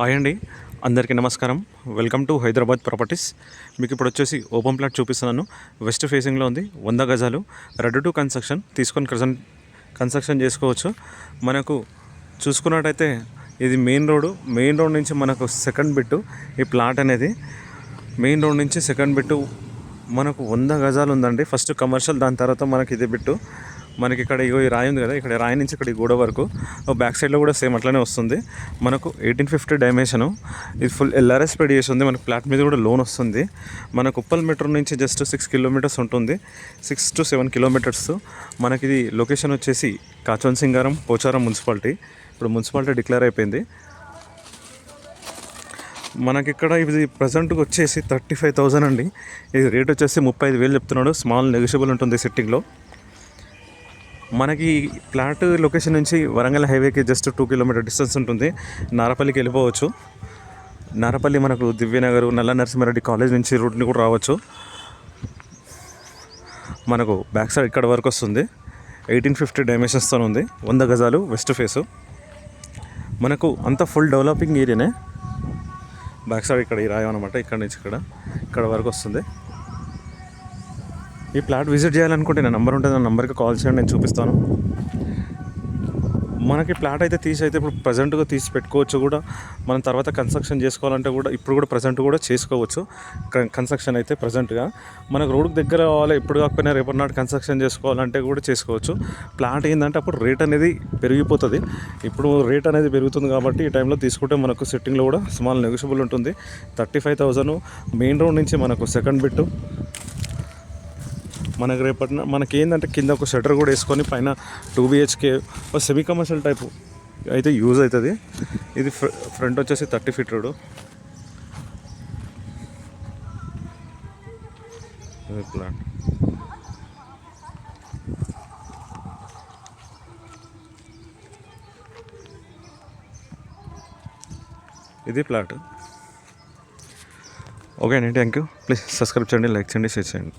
Hi అండి. అందరికీ నమస్కారం. Welcome to Hyderabad properties. మీకు ఇప్పుడు వచ్చేసి ఓపెన్ ప్లాట్ చూపిస్తున్నాను. వెస్ట్ ఫేసింగ్లో ఉంది. వంద గజాలు. రెడ్ టు కన్స్ట్రక్షన్ తీసుకొని కన్సన్ కన్స్ట్రక్షన్ చేసుకోవచ్చు. మనకు చూసుకున్నట్టయితే ఇది మెయిన్ రోడ్డు. మెయిన్ రోడ్ నుంచి మనకు సెకండ్ బిట్టు ఈ ప్లాట్ అనేది. మెయిన్ రోడ్ నుంచి సెకండ్ బిట్టు మనకు వంద గజాలు ఉందండి. ఫస్ట్ కమర్షియల్ దాని తర్వాత మనకి ఇది బిట్టు. మనకి ఇక్కడ ఇగో ఈ రాయి ఉంది కదా ఇక్కడ రాయి నుంచి ఇక్కడ ఈ గోడ వరకు బ్యాక్ సైడ్లో కూడా సేమ్ అట్లనే వస్తుంది. మనకు ఎయిటీన్ ఫిఫ్టీ డైమెన్షను ఇది ఫుల్ ఎల్ఆర్ఎస్ పెడ్ చేసి ఉంది మనకు ఫ్లాట్ మీద కూడా లోన్ వస్తుంది. మనకు ఉప్పల్ మెట్రో నుంచి జస్ట్ సిక్స్ కిలోమీటర్స్ ఉంటుంది. సిక్స్ టు సెవెన్ కిలోమీటర్స్ మనకి ఇది లొకేషన్ వచ్చేసి కాచోన్ సింగారం పోచారం మున్సిపాలిటీ. ఇప్పుడు మున్సిపాలిటీ డిక్లేర్ అయిపోయింది. మనకిక్కడ ఇది ప్రజెంట్కి వచ్చేసి థర్టీ ఫైవ్ థౌజండ్ అండి. ఇది రేట్ వచ్చేసి ముప్పై ఐదు వేలు చెప్తున్నాడు. స్మాల్ నెగిషియబుల్ ఉంటుంది సిట్టింగ్లో మనకి ప్లాట్ లొకేషన్ నుంచి వరంగల్ హైవేకి జస్ట్ టూ కిలోమీటర్ డిస్టెన్స్ ఉంటుంది. నారపల్లికి వెళ్ళిపోవచ్చు. నారపల్లి మనకు దివ్యనగర్ నల్ల నరసింహారెడ్డి కాలేజ్ నుంచి రూట్ని కూడా రావచ్చు. మనకు బ్యాక్ సైడ్ ఇక్కడ వరకు వస్తుంది. ఎయిటీన్ ఫిఫ్టీ డైమెన్షన్స్తో ఉంది. వంద గజాలు వెస్ట్ ఫేసు మనకు అంత ఫుల్ డెవలపింగ్ ఏరియానే బ్యాక్ సైడ్ ఇక్కడ ఈ రాయం అనమాట ఇక్కడ నుంచి ఇక్కడ. ఇక్కడ వరకు వస్తుంది. ఈ ప్లాట్ విజిట్ చేయాలనుకుంటే నా నెంబర్ ఉంటుంది నా నెంబర్కి కాల్ చేయండి నేను చూపిస్తాను. మనకి ప్లాట్ అయితే తీసి అయితే ఇప్పుడు ప్రజెంట్గా తీసి పెట్టుకోవచ్చు కూడా. మనం తర్వాత కన్స్ట్రక్షన్ చేసుకోవాలంటే కూడా ఇప్పుడు కూడా ప్రజెంట్ కూడా చేసుకోవచ్చు. కన్స్ట్రక్షన్ అయితే ప్రజెంట్గా మనకు రోడ్కి దగ్గర కావాలి ఇప్పుడు కాకపోయినా రేపటి నాడు కన్స్ట్రక్షన్ చేసుకోవాలంటే కూడా చేసుకోవచ్చు. ప్లాట్ ఏంటంటే అప్పుడు రేట్ అనేది పెరిగిపోతుంది. ఇప్పుడు రేట్ అనేది పెరుగుతుంది కాబట్టి ఈ టైంలో తీసుకుంటే మనకు సెట్టింగ్లో కూడా స్మాల్ నెగోషియబుల్ ఉంటుంది. Thirty five thousand main road నుంచి మనకు సెకండ్ బిట్టు. మనకు రేపటిన మనకి ఏంటంటే కింద ఒక షటర్ కూడా వేసుకొని పైన టూ బిహెచ్కే ఒక సెమీ కమర్షియల్ టైపు అయితే యూజ్ అవుతుంది ఇది ఫ్ర ఫ్రంట్ వచ్చేసి థర్టీ ఫీట్ రోడ్. ఇది ప్లాన్ ఇది ప్లాట్ ఓకే అండి థ్యాంక్ యూ ప్లీజ్ సబ్స్క్రైబ్ చేయండి లైక్ చేయండి షేర్ చేయండి.